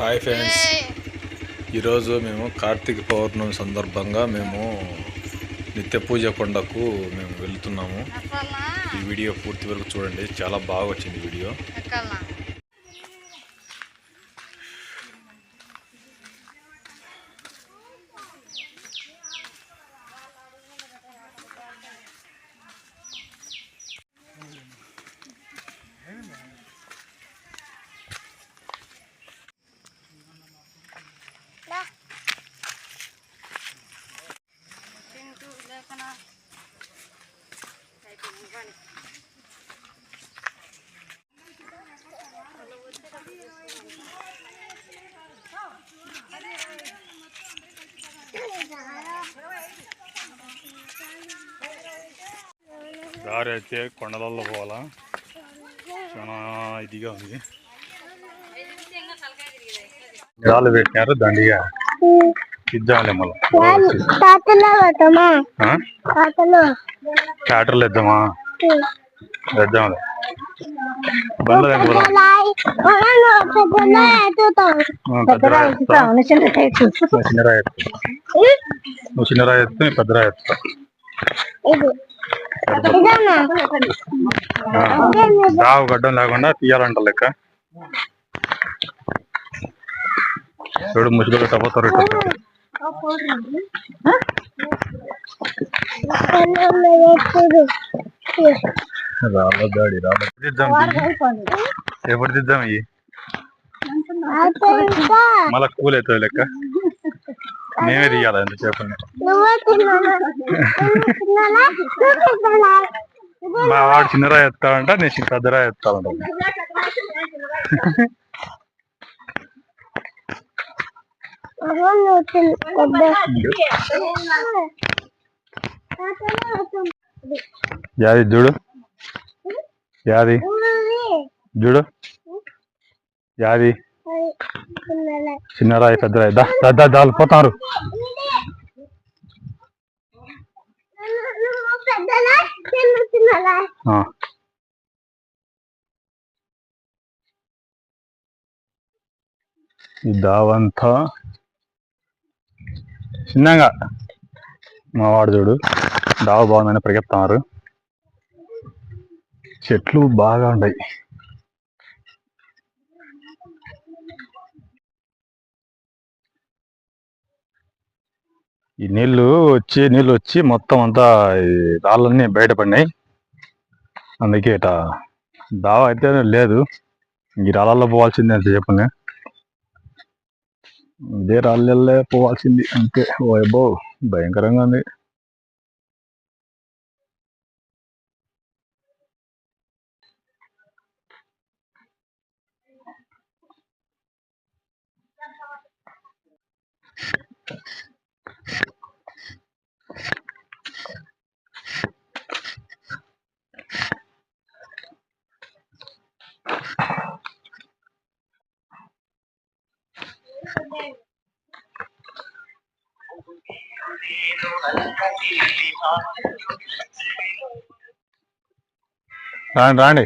Hi friends ఈరోజు మేము కార్తీక పౌర్ణమి సందర్భంగా మేము నిత్య పూజ కొండకు మేము వెళ్తున్నాము. ఈ వీడియో పూర్తి వరకు చూడండి. చాలా బాగా వచ్చింది వీడియో. దారి అయితే కొండలలో పోవాలా? చాలా ఇదిగా ఉంది. రాళ్ళు పెట్టినారు దండిగా. ఇద్దాంలే ట్రాక్టర్లు ఇద్దామా ఇద్దాంలే. చిన్న చిన్నరాయి ఎత్తు చిన్నరాయి ఎత్తు దావు గడ్డం లేకుండా తీయాలంట లెక్క. చూడు ముసుగులు దాడి రాళ్ళ దిద్దాం ఎప్పుడు దిద్దాం ఇవి మళ్ళా కూల్ అవుతుంది లెక్క. మేమే తీయాలి ఎంతసేపు నువ్వే తిన్నానా తిన్నానా నువ్వు తిన్నానా మా వాడు చిన్నరాయి ఎత్తాడంట నేను చిన్న పెద్దరాయి ఎత్తాలంట నువ్వు తిన్న యాది చూడు యాది చూడు యాది తిన్నానా చిన్నరాయి పెద్దరాయి. దా దా పోతారు. ఆ. ఈ దావంతా చిన్నగా మా వాడు చూడు. దావ బాగుందని పరిగెత్తున్నారు చెట్లు బాగా ఉన్నాయి ఈ నీళ్ళు వచ్చి నీళ్ళు వచ్చి మొత్తం అంతా రాళ్ళన్నీ బయటపడినాయి. అందుకే ఇట దావ అయితే లేదు. ఈ రాళ్ళల్లో పోవాల్సిందే అంత చెప్పండి. ఇదే రాళ్ళల్లో పోవాల్సింది అంతే. ఓ అబ్బో భయంకరంగా ఉంది. రాండి రాండి.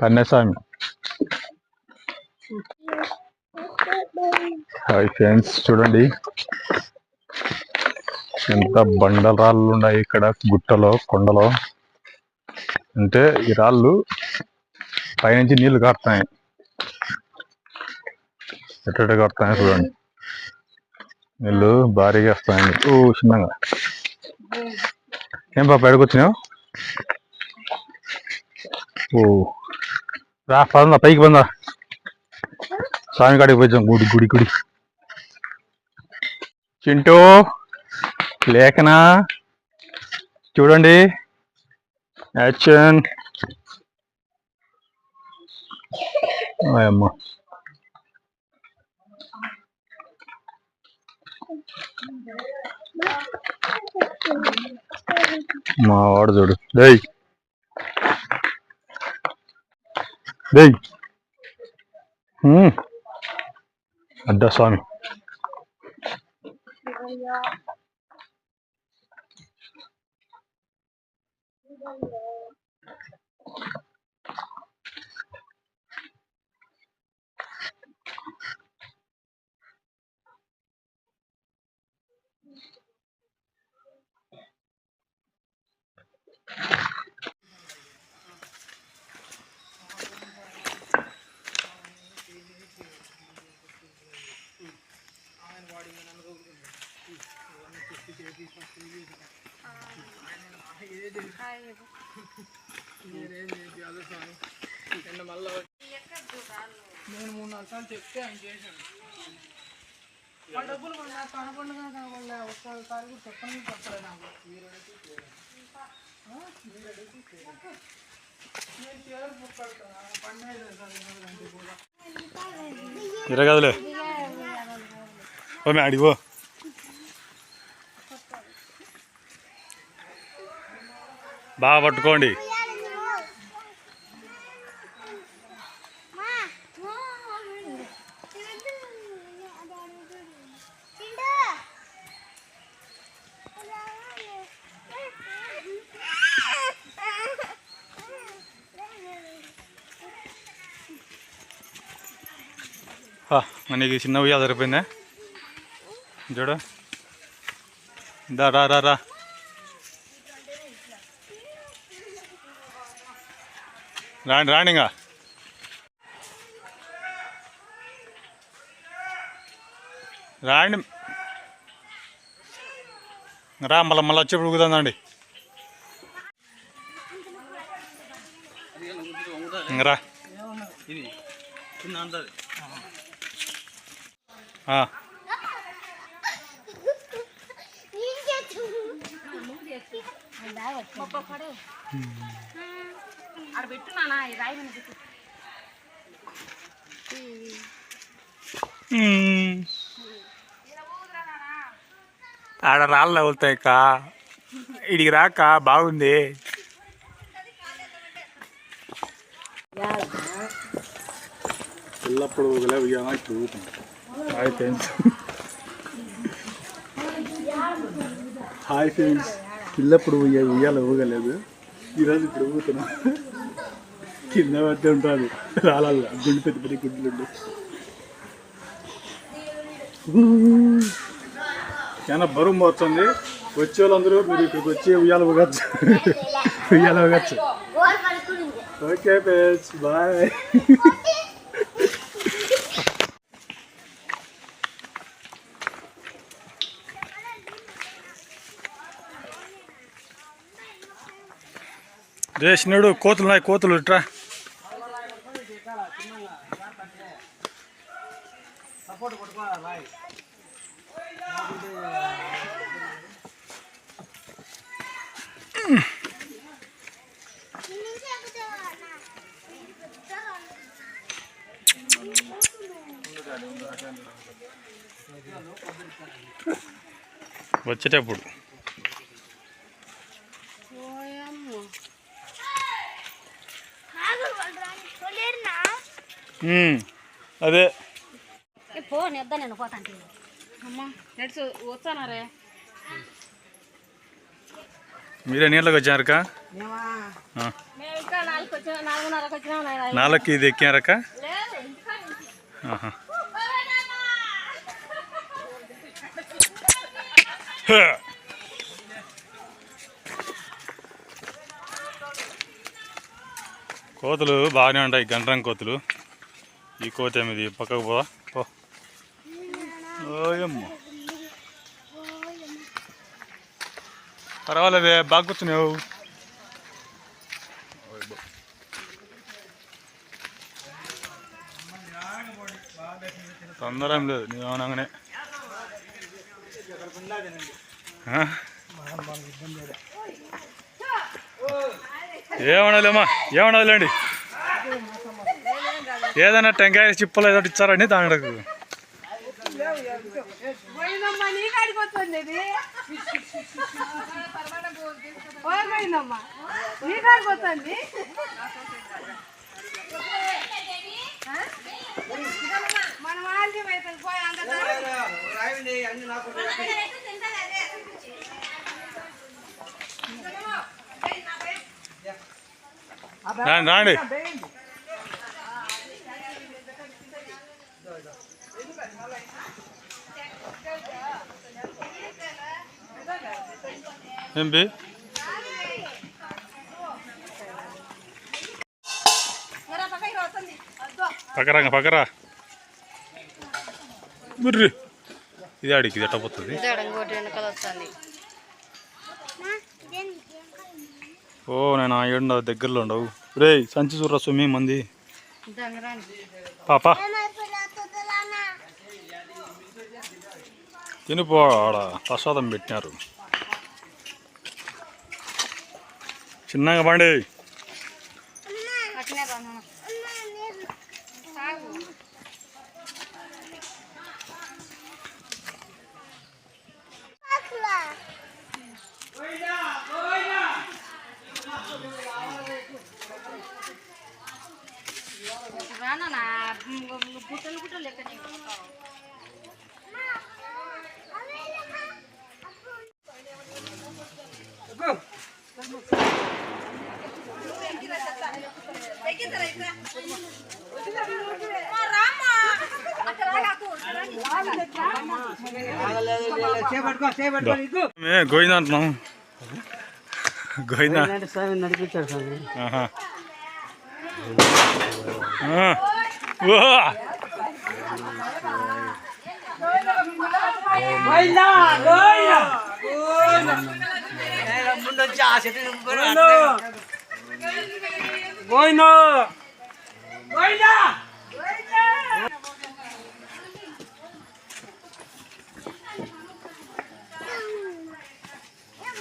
కన్యాస్వామి. హాయ్ ఫ్రెండ్స్ చూడండి. ఎంత బండల రాళ్ళు ఉన్నాయి ఇక్కడ గుట్టలో కొండలో. అంటే ఈ రాళ్ళు పైనుంచి నీళ్ళు కారుతాయి ఎట్ట కారుతాయి చూడండి. నీళ్ళు భారీగా వస్తాయండి ఓ చిన్నగా. ఏం పాప ఎడకొచ్చినావు ఓ రా పదందా పైకి పందా స్వామి కాడికి పోయి గుడి గుడి గుడి. చింటూ లేఖనా చూడండి. యాక్షన్. అమ్మ. మా వాడు చూడు. డేయ్. డేయ్. ده صامي నేను మూడు నాలుగు సార్లు చెప్తే ఆయన చేశాను ఆ డబ్బులు కూడా కనపడగా కనపడలే ఒకసారి కూడా చెప్పండి చెప్పలే నాకు. మీరు అడిగితే ఆ? మీరు అడిగితే నేను చీరలు బుక్ పెడతాను పన్నెండు సార్ గంట కూడా ఇరగదులే ఓ మే అడిగో బాగా పట్టుకోండి. ఆ, మనకి చిన్న ఉయ్యాల సరిపోయిందా? చూడు. దా రా రా. రాండి రాండి ఇంకా. రాండి. రా మళ్ళీ మళ్ళీ వచ్చేప్పుడు ఉగుతుందండి ఇంక రా. పెట్టున్నానా ఈ రాయి మీద పెట్టు. ఆడ రాళ్ళు తగులుతాయి కా ఇడికి రాక బాగుంది. ఎల్లప్పుడు హాయ్ ఫ్రెండ్స్ హాయ్ ఫ్రెండ్స్ పిల్లప్పుడు ఉయ్య ఉయ్యాల ఊగలేదు. ఈరోజు ఇప్పుడు ఊగుతున్నా కింద పడితే ఉంటుంది. రాళ్ళల్లో గుండు పెద్ద పెద్ద గుడ్లు చాలా బరువు వస్తుంది వచ్చే వాళ్ళందరూ మీరు ఇక్కడికి వచ్చి ఉయ్యాల ఊగచ్చు ఉయ్యాల ఊగచ్చు ఓకే బాయ్ రేషనుడు కోతులు ఉన్నాయి కోతులు ఇట్రా. వచ్చేటప్పుడు మ్మ్. అదే. పో నిద్ద నేను పోతాంటే అమ్మా నడిచి వచ్చానారే మీరే నీళ్ళకి వచ్చారక నాలుగు ఇది ఎక్కారక. కోతులు బాగానే ఉంటాయి గంటరం కోతులు. ఈ కోత మీద పక్కకు పోదా పో. ఓయమ్మ. పర్వాలేదే బాగా కూర్చున్నావు. తొందర ఏం లేదు నీ అవునంగానే ఏమనలేమ్మా ఏమనాలండి? ఏదైనా టెంకాయ చిప్పలు ఏదో ఇచ్చారండి దానికి పోయిందమ్మా నీ కాడికి వచ్చింది ఇది పోయిందమ్మా నీ కాడికి వచ్చింది మనం ఆల్టీ అవుతుంది పోయి అంత రాయండి అన్ని నాకు రాండి రాండి ఏం బి పక్కరా బుర్రి ఇది ఆడికి ఇది ఎట్టపోతుంది ఓ నేను ఆ ఏడుండవు దగ్గరలో ఉండవు. రే సంచి చూడరా సుమి మంది? పాపా. తినిపో ఆడ ప్రసాదం పెట్టినారు. చిన్నగా పండి అట్నే రా నాన్న. తాగు. రానా నా గుట్టలు గుట్టలు లెక్క నీకు. చేపట్టుకో చేపట్టుకో ఇద్దు మే గోయిందా అంటున్నాం గోయిందా స్వామి నడిపించాడు స్వామి ఆహా. ఆ. ఓ! ముందు వచ్చి ఆ చెట్టు పోయినా పోయినా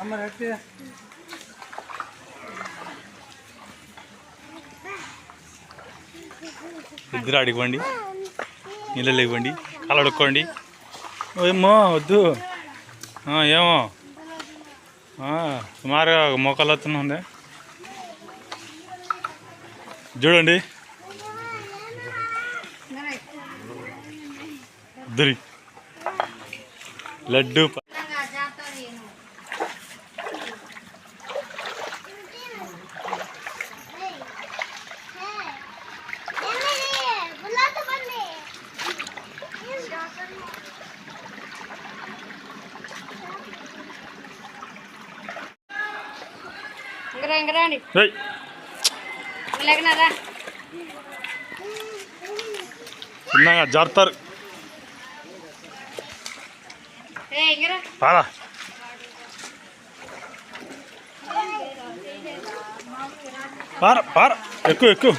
అమ్మ ఇద్దరు అడిగివ్వండి నీళ్ళు ఇవ్వండి. అలా అడుక్కోండి. ఏమో వద్దు. ఆ, ఏమో. ఆ, సుమారుగా మోకాలు వస్తుంది చూడండి. ఇద్దరి లడ్డు చిన్నగా జారుతారు. పారా. పార పార. ఎక్కువ ఎక్కువ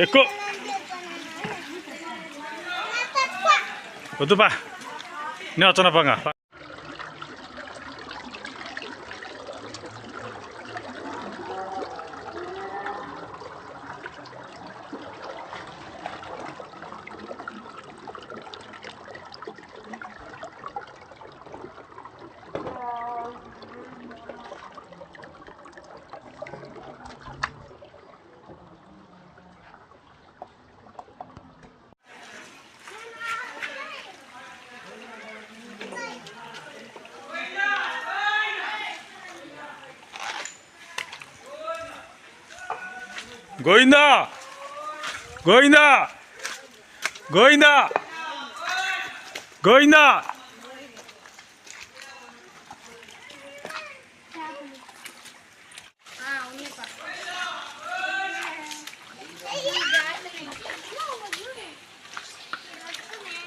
ఎక్కువ వద్దు పా నేను వచ్చాను పంగా గోవిందా! గోవిందా! గోవిందా! గోవిందా!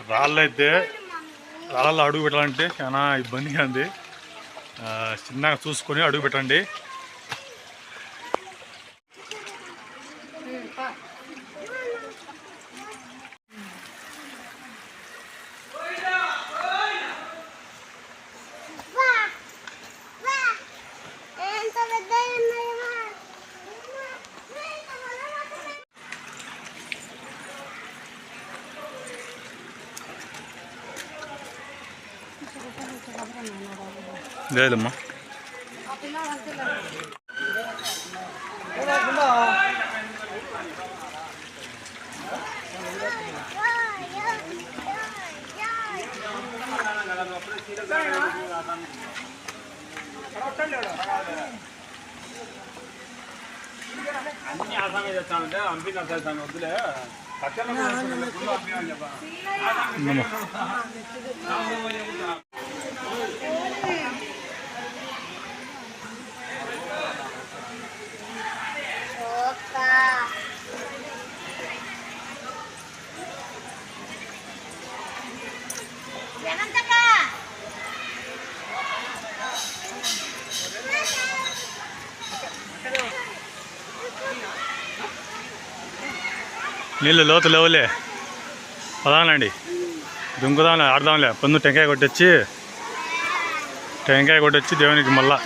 రాళ్ళైతే రాళ్ళలో అడుగు పెట్టాలంటే చాలా ఇబ్బందిగా ఉంది. చిన్నగా చూసుకొని అడుగు పెట్టండి. లేదమ్మా అప్పుడే ఎంత పెద్ద ఉన్నాయమ్మా లేదమ్మా నీళ్ళు లోతు లేవులే. పదానండి దుంకుదాంలే ఆడదాంలే పొందు టెంకాయ కొట్టొచ్చి టెంకాయ కొట్టొచ్చి దేవునికి మళ్ళా.